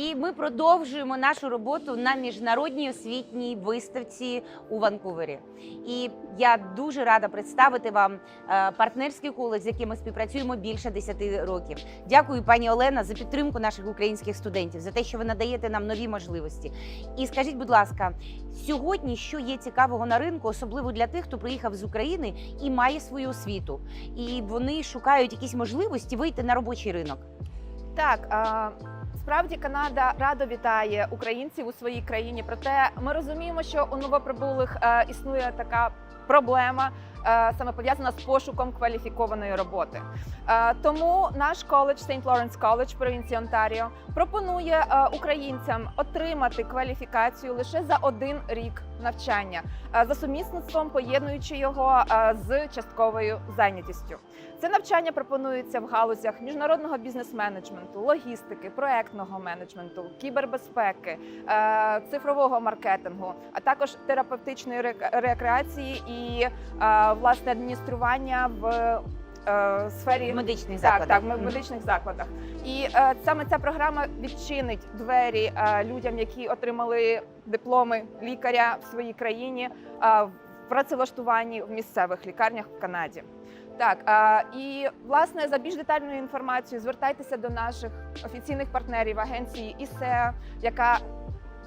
І ми продовжуємо нашу роботу на міжнародній освітній виставці у Ванкувері. І я дуже рада представити вам е, партнерський коледж, з яким ми співпрацюємо більше 10 років. Дякую, пані Олена, за підтримку наших українських студентів, за те, що ви надаєте нам нові можливості. І скажіть, будь ласка, сьогодні що є цікавого на ринку, особливо для тих, хто приїхав з України і має свою освіту, і вони шукають якісь можливості вийти на робочий ринок. Так, а, справді Канада радо вітає українців у своїй країні. Проте ми розуміємо, що у новоприбулих е, існує така проблема. Е, Саме пов'язана з пошуком кваліфікованої роботи, Е, тому наш коледж St. Lawrence College провінції Онтаріо пропонує е, українцям отримати кваліфікацію лише за один рік навчання за сумісництвом, поєднуючи його з частковою зайнятістю. Це навчання пропонується в галузях міжнародного бізнес-менеджменту, логістики, проектного менеджменту, кібербезпеки, цифрового маркетингу, а також терапевтичної рек- рекреації і власне адміністрування в е, сфері медичних так, закладах. так, в медичних закладах. І е, саме ця програма відчинить двері е, людям, які отримали дипломи лікаря в своїй країні в працевлаштуванні в місцевих лікарнях в Канаді. Так, і власне за більш детальною інформацією звертайтеся до наших офіційних партнерів агенції ІСЕА, яка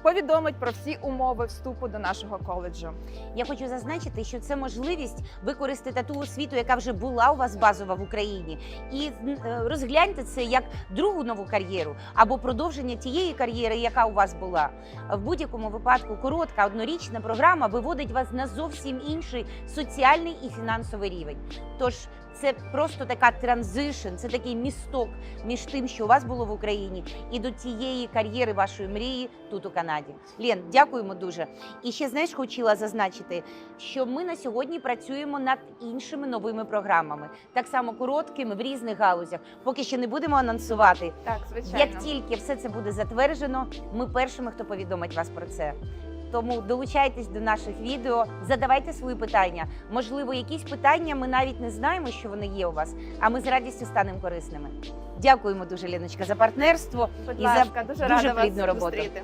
повідомить про всі умови вступу до нашого коледжу. Я хочу зазначити, що це можливість використати ту освіту, яка вже була у вас базова в Україні, і е, розгляньте це як другу нову кар'єру або продовження тієї кар'єри, яка у вас була. В будь-якому випадку коротка однорічна програма виводить вас на зовсім інший соціальний і фінансовий рівень. Тож це просто така транзишн, це такий місток між тим, що у вас було в Україні, і до тієї кар'єри вашої мрії тут у Канаді. Лен, дякуємо дуже. І ще знаєш, хотіла зазначити, що ми на сьогодні працюємо над іншими новими програмами, так само короткими в різних галузях. Поки ще не будемо анонсувати. Так, звичайно. Як тільки все це буде затверджено, ми першими, хто повідомить вас про це. Тому долучайтесь до наших відео, задавайте свої питання. Можливо, якісь питання ми навіть не знаємо, що вони є у вас, а ми з радістю станемо корисними. Дякуємо дуже, Леночка, за партнерство Будь і за дуже, дуже рада вас плідну роботу. зустріти.